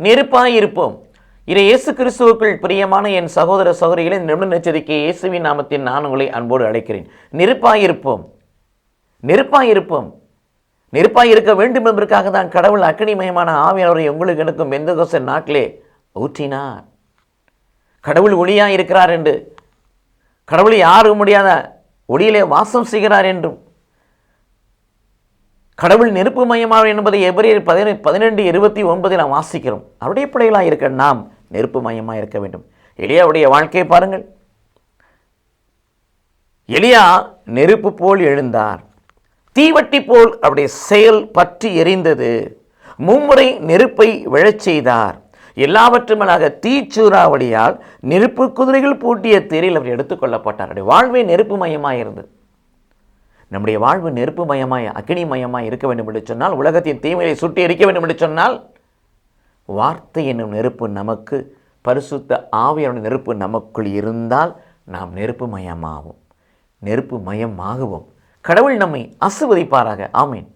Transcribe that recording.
நெருப்பாய் இருப்போம். இதை இயேசு கிறிஸ்துவுக்குள் பிரியமான என் சகோதர சகோதரிகளை நிமிடம் நிமிட எச்சரிக்கை இயேசுவின் நாமத்தில் நான் உங்களை அன்போடு அழைக்கிறேன். நெருப்பாய் இருப்போம். நெருப்பாய் இருப்போம். நெருப்பாய் இருக்க வேண்டும் என்பதற்காக தான் கடவுள் அக்கனிமயமான ஆவியானவரை உங்களுக்கு எனக்கும் எந்த கோச நாட்டிலே ஊற்றினார். கடவுள் ஒளியாக இருக்கிறார் என்று. கடவுளை யாரும் முடியாத ஒளியிலே வாசம் செய்கிறார் என்றும். கடவுள் நெருப்பு மயமாக என்பதை எபிரியர் பதினெ பதினெண்டு இருபத்தி ஒன்பதில் நாம் வாசிக்கிறோம். அவருடைய பிள்ளைகளாக இருக்க நாம் நெருப்பு மயமாக இருக்க வேண்டும். எலியாவுடைய வாழ்க்கையை பாருங்கள். எளியா நெருப்பு போல் எழுந்தார். தீவட்டி போல் அவருடைய செயல் பற்றி எரிந்தது. மும்முறை நெருப்பை விழச் செய்தார். எல்லாவற்றுமேலாக தீச்சூறாவளியால் நெருப்பு குதிரைகள் பூட்டிய தேரில் அவர் எடுத்துக்கொள்ளப்பட்டார் அவருடைய வாழ்வே நெருப்பு மயமாக இருந்தது. நம்முடைய வாழ்வு நெருப்பு மயமாய் அக்னி மயமாய் இருக்க வேண்டும் என்று சொன்னால் உலகத்தின் தீமையை சுட்டி எரிக்க வேண்டும் என்று சொன்னால் வார்த்தை என்னும் நெருப்பு நமக்கு பரிசுத்த ஆவியான நெருப்பு நமக்குள் இருந்தால் நாம் நெருப்பு மயமாகும் நெருப்பு மயமாகுவோம் கடவுள் நம்மை அசுவதிப்பாராக. ஆமீன்.